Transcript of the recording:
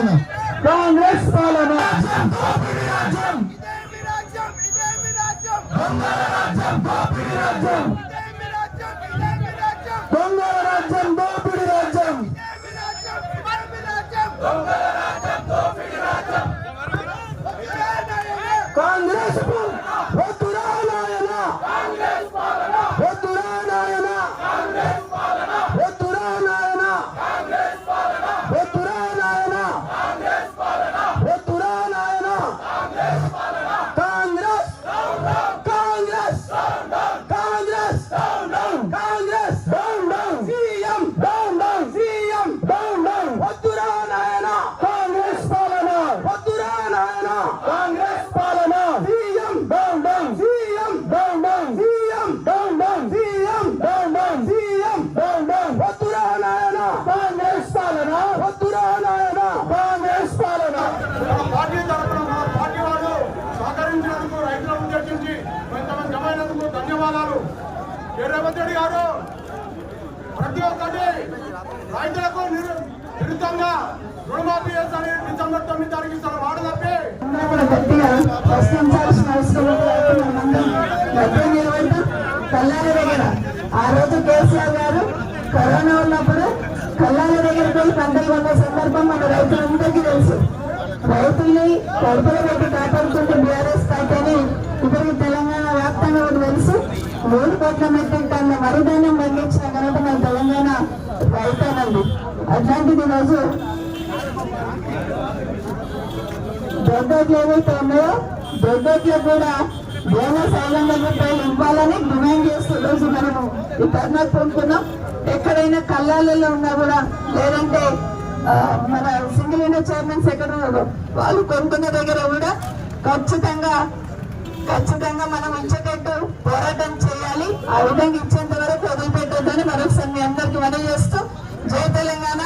పాలన కాంగ్రెస్ పాలన ఇదేమి రాజ్యం ఇదేమి రాజ్యం దొంగల రాజ్యం దోపిడి రాజ్యం సహకరించినందుకు రైతులను ఉద్దేశించి కొంతమంది జమైనందుకు ధన్యవాదాలు. రేవంత్ రెడ్డి గారు ప్రతి ఒక్కటి రైతులకు నిరు- రుణమాఫీ చేస్తారని డిసెంబర్ తొమ్మిది తారీఖు ఇస్తారు మాట తప్పి. ప్రశ్నించాల్సిన అవసరం ఉంది. దగ్గర. ఆ రోజు కేసీఆర్ గారు కరోనా ఉన్నప్పుడు కళ్యాణ దగ్గర పోయి పంటలు కొన్న సందర్భం మన రైతులందరికీ తెలుసు. రైతుల్ని కడుపులో పెట్టి కాపాడుతుంటే బీఆర్ఎస్ పార్టీని ఇప్పుడు తెలంగాణ వ్యాప్తంగా కూడా తెలుసు. మూడు కోట్ల మెట్రిక్ టన్ను వరిధాన్యం పండించిన ఘనత మన తెలంగాణ రైతానండి అట్లాంటిది రోజు దొడ్డోట్లు ఏవైతే ఉన్నాయో దొడ్డోట్లకు కూడా బోనస్ ఐదు వందల రూపాయలు ఇవ్వాలని డిమాండ్ చేస్తూ రోజు మనము ఈ ధర్నా కొనుక్కున్నాం ఎక్కడైనా కళ్ళాలలో ఉన్నా కూడా లేదంటే మన సింగిల్ ఇండియా చైర్మన్ సెక్రటరీ వాళ్ళు కొనుక్కున్న దగ్గర కూడా ఖచ్చితంగా ఖచ్చితంగా మనం ఇచ్చేటట్టు పోరాటం చేయాలి. ఆ విధంగా ఇచ్చేంత వరకు వదిలిపెట్టద్దని మరొకసారి మీ అందరికి మనం చేస్తూ జై తెలంగాణ.